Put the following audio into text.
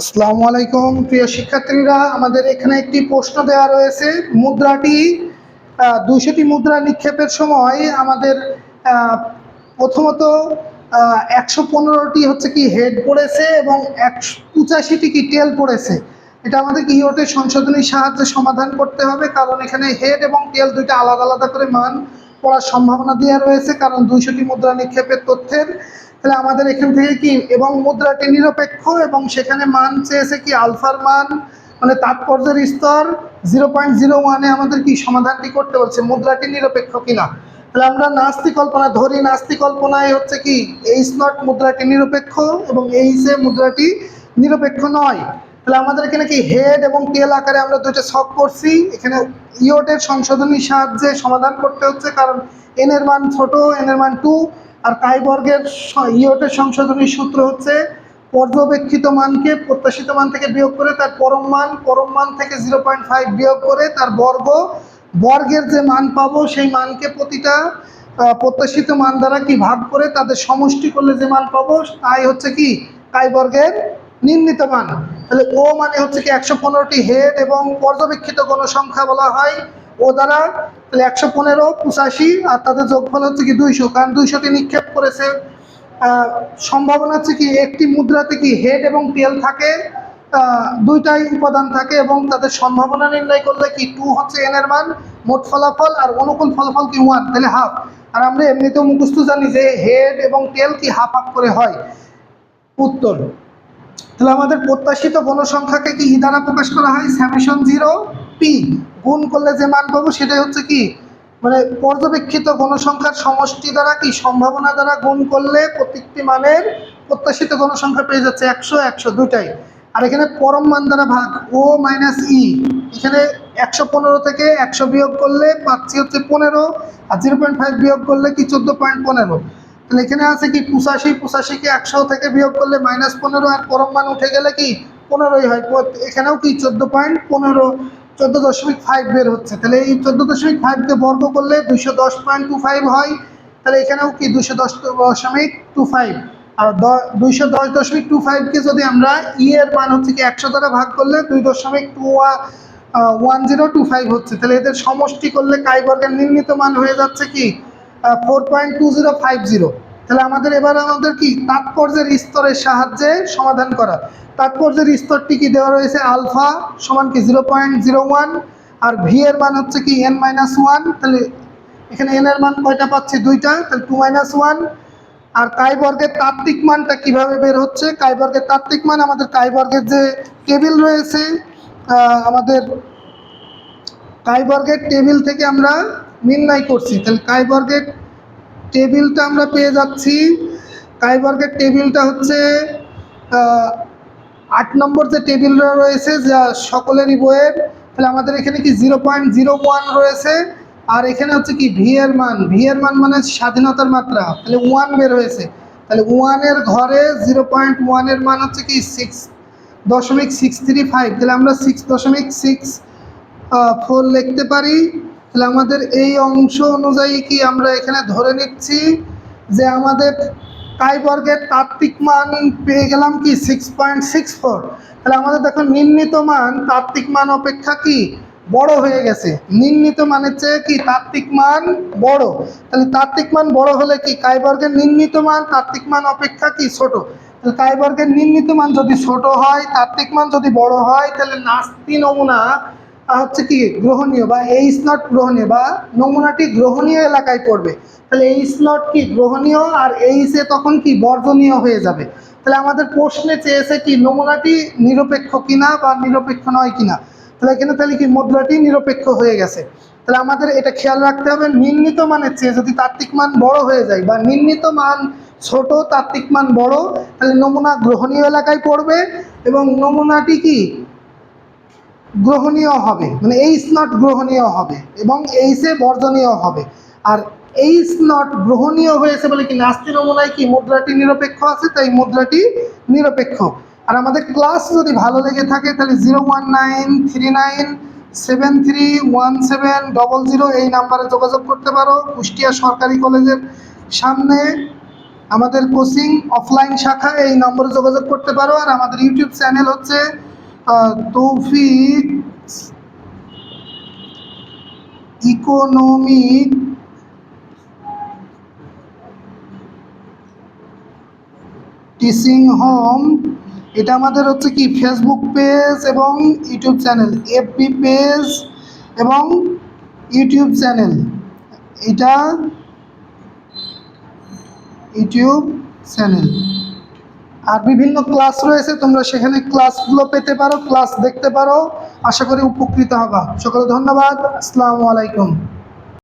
আসসালামু আলাইকুম, প্রিয় শিক্ষার্থীরা। আমাদের এখানে একটি প্রশ্ন দেওয়া রয়েছে। মুদ্রাটি দুইশোটি মুদ্রা নিক্ষেপের সময় আমাদের প্রথমত একশো পনেরোটি হচ্ছে কি হেড পড়েছে এবং একশো পঁচাশিটি কি টেল পড়েছে। এটা আমাদের ইওটের সংশোধনীর সাহায্যে সমাধান করতে হবে, কারণ এখানে হেড এবং টেল দুইটা আলাদা আলাদা করে মান পড়ার সম্ভাবনা দেওয়া রয়েছে, কারণ দুইশোটি মুদ্রা নিক্ষেপের তথ্যের, তাহলে আমাদের এখান থেকে কি, এবং মুদ্রাটি নিরপেক্ষ এবং সেখানে মান চেয়েছে কি আলফার মান মানে তাৎপর্যের স্তর, জিরো পয়েন্ট জিরো ওয়ানে আমাদের কি সমাধানটি করতে বলছে, মুদ্রাটি নিরপেক্ষ কিনা? তাহলে আমরা নাস্তি কল্পনা ধরি নাস্তি কল্পনায় হচ্ছে কি এইচ নট মুদ্রাটি নিরপেক্ষ এবং এইচ এ মুদ্রাটি নিরপেক্ষ নয় তাহলে আমাদের এখানে কি হেড এবং টেল আকারে আমরা দুইটা ছক করছি? এখানে ইওটের সংশোধনীর সাহায্যে সমাধান করতে হচ্ছে, কারণ এন এর মান ছোট এন এর মান টু আর কাই বর্গের স- ইওটের সংশোধনীর সূত্র হচ্ছে পর্যবেক্ষিত মানকে প্রত্যাশিত মান থেকে বিয়োগ করে, তার পরম মান পরম মান থেকে জিরো পয়েন্ট ফাইভ বিয়োগ করে, তার বর্গ, বর্গের যে মান পাবো, সেই মানকে প্রতিটা প্রত্যাশিত মান দ্বারা কি ভাগ করে তাদের সমষ্টি করলে যে মান পাবো, তাই হচ্ছে কি? কাই বর্গের নির্ণীত মান। তাহলে ও মানে হচ্ছে কি একশো পনেরোটি হেড এবং পর্যবেক্ষিত কোনো সংখ্যা বলা হয়। ও দ্বারা তাহলে একশো পনেরো, পঁচাশি আর তাদের যোগফল হচ্ছে কি দুইশো। কারণ দুইশোটি নিক্ষেপ করেছে। সম্ভাবনা হচ্ছে কি একটি মুদ্রাতে কি হেড এবং টেল থাকে দুইটাই উপাদান থাকে এবং তাদের সম্ভাবনা নির্ণয় করলে কি টু হচ্ছে এন এর মান, মোট ফলাফল আর অনুকূল ফলাফল কি ওয়ান তাহলে হাফ আর আমরা এমনিতেও মুখস্থ জানি যে হেড এবং টেল কি হাফ হাফ করে হয়। উত্তর। তাহলে আমাদের প্রত্যাশিত গণসংখ্যাকে কি ই দ্বারা প্রকাশ করা হয়? স্যামেশন জিরো পি গুণ করলে যে মান পাবো সেটাই হচ্ছে কি? মানে পর্যবেক্ষিত গণসংখ্যার সমষ্টি দ্বারা কি সম্ভাবনা দ্বারা গুণ করলে প্রত্যেকটি মানের প্রত্যাশিত গণসংখ্যা পেয়ে যাচ্ছে একশো একশো দুটাই আর এখানে পরম মান দ্বারা ভাগ ও মাইনাস ই এখানে একশো পনেরো থেকে একশো বিয়োগ করলে পাচ্ছি হচ্ছে পনেরো, আর জিরো পয়েন্ট ফাইভ বিয়োগ করলে কি চোদ্দ পয়েন্ট পনেরো। তাহলে এখানে আছে কি পঁচাশি, পঁচাশিকে একশো থেকে বিয়োগ করলে মাইনাস পনেরো, আর পরম মান উঠে গেলে কি পনেরোই হয়। এখানেও কি চোদ্দ পয়েন্ট পনেরো, চোদ্দ দশমিক ফাইভ বের হচ্ছে। তাহলে এই চোদ্দ দশমিক ফাইভকে বর্গ করলে দুশো দশ পয়েন্ট টু ফাইভ হয়। তাহলে এখানেও কি দুশো দশ দশমিক টু ফাইভ আর দুইশো দশ দশমিক টু ফাইভকে যদি আমরা ই এর মান হচ্ছে কি একশো দ্বারা ভাগ করলে দুই দশমিক two one zero two five হচ্ছে। তাহলে এদের সমষ্টি করলে কাই বর্গের নির্মিত মান হয়ে যাচ্ছে কি four point two zero five zero তাহলে আমাদের এবার আমাদের কি? তাৎপর্যের স্তরের সাহায্যে সমাধান করা। তাৎপর্যের স্তরটি কি দেওয়া রয়েছে? আলফা সমান কি? জিরো পয়েন্ট জিরো ওয়ান আর ভি এর মান হচ্ছে কি? এন মাইনাস ওয়ান তাহলে এখানে এন এর মান কয়টা পাচ্ছি? দুইটা। তাহলে টু মাইনাস ওয়ান আর কাই বর্গের তাত্ত্বিক মানটা কীভাবে বের হচ্ছে? কাই বর্গের তাত্ত্বিক মান আমাদের কাই বর্গের যে টেবিল রয়েছে আমাদের কাই বর্গের টেবিল থেকে আমরা নির্ণয় করছি। তাহলে কাই বর্গের টেবিলটা আমরা পেয়ে যাচ্ছি। কাই বর্গের টেবিলটা হচ্ছে আট নম্বর যে টেবিলটা রয়েছে, যা সকলেরই বইয়ের, তাহলে আমাদের এখানে কি জিরো পয়েন্ট জিরো ওয়ান রয়েছে? আর এখানে হচ্ছে কি ভি এর মান। ভি এর মান মানে স্বাধীনতার মাত্রা। তাহলে ওয়ান বের হয়েছে। তাহলে ওয়ানের ঘরে জিরো পয়েন্ট ওয়ানের মান হচ্ছে কি সিক্স দশমিক সিক্স থ্রি ফাইভ। তাহলে আমরা সিক্স দশমিক সিক্স ফোর লিখতে পারি। তাহলে আমাদের এই অংশ অনুযায়ী কি আমরা এখানে ধরে নিচ্ছি যে আমাদের কাই বর্গের তাত্ত্বিক মান পেয়ে গেলাম কি সিক্স পয়েন্ট সিক্স ফোর তাহলে আমাদের দেখো নির্ণীত মান, তাত্ত্বিক মান অপেক্ষা কি? বড় হয়ে গেছে। নির্ণীত মানের চেয়ে কি তাত্ত্বিক মান বড়? তাহলে তাত্ত্বিক মান বড় হলে কি কাই বর্গের নির্ণীত মান, তাত্ত্বিক মান অপেক্ষা কি ছোট? তাহলে কাই বর্গের নির্ণীত মান যদি ছোট হয়, তাত্ত্বিক মান যদি বড় হয়, তাহলে নাস্তি নমুনা হচ্ছে কি, গ্রহণীয় বা এই স্লট গ্রহণীয় বা নমুনাটি গ্রহণীয় এলাকায় পড়বে। তাহলে এই স্লট কি গ্রহণীয় আর এই সে তখন কি বর্জনীয় হয়ে যাবে? তাহলে আমাদের প্রশ্নে চেয়েছে কি, নমুনাটি নিরপেক্ষ কিনা বা নিরপেক্ষ নয় কিনা? তাহলে এখানে তাহলে কি মুদ্রাটি নিরপেক্ষ হয়ে গেছে। তাহলে আমাদের এটা খেয়াল রাখতে হবে, নির্ণীত মানের চেয়ে যদি তাত্ত্বিক মান বড় হয়ে যায় বা নির্ণীত মান ছোট, তাত্ত্বিক মান বড়, তাহলে নমুনা গ্রহণীয় এলাকায় পড়বে এবং নমুনাটি কি গ্রহণীয় হবে। মানে এই স্লট গ্রহণীয় হবে এবং এইসে বর্জনীয় হবে। আর এই স্লট গ্রহণীয় হয়েছে বলে কি নাস্তি নমুনায় কি মুদ্রাটি নিরপেক্ষ আছে? তাই মুদ্রাটি নিরপেক্ষ। আর আমাদের ক্লাস যদি ভালো লেগে থাকে তাহলে zero one nine three nine seven three one seven double zero এই নাম্বারে যোগাযোগ করতে পারো। কুষ্টিয়া সরকারি কলেজের সামনে আমাদের কোচিং অফলাইন শাখা এই নম্বরে যোগাযোগ করতে পারো। আর আমাদের ইউটিউব চ্যানেল হচ্ছে তৌফিক ইকোনমিক, টিচিং হোম, এটা আমাদের হচ্ছে কি ফেসবুক পেজ এবং ইউটিউব চ্যানেল এফবি পেজ এবং ইউটিউব চ্যানেল এটা ইউটিউব চ্যানেল আর বিভিন্ন ক্লাস রয়েছে, তোমরা সেখানে ক্লাসগুলো পেতে পারো ক্লাস দেখতে পারো। আশা করি উপকৃত হবা। সকলে ধন্যবাদ। আসসালামু আলাইকুম।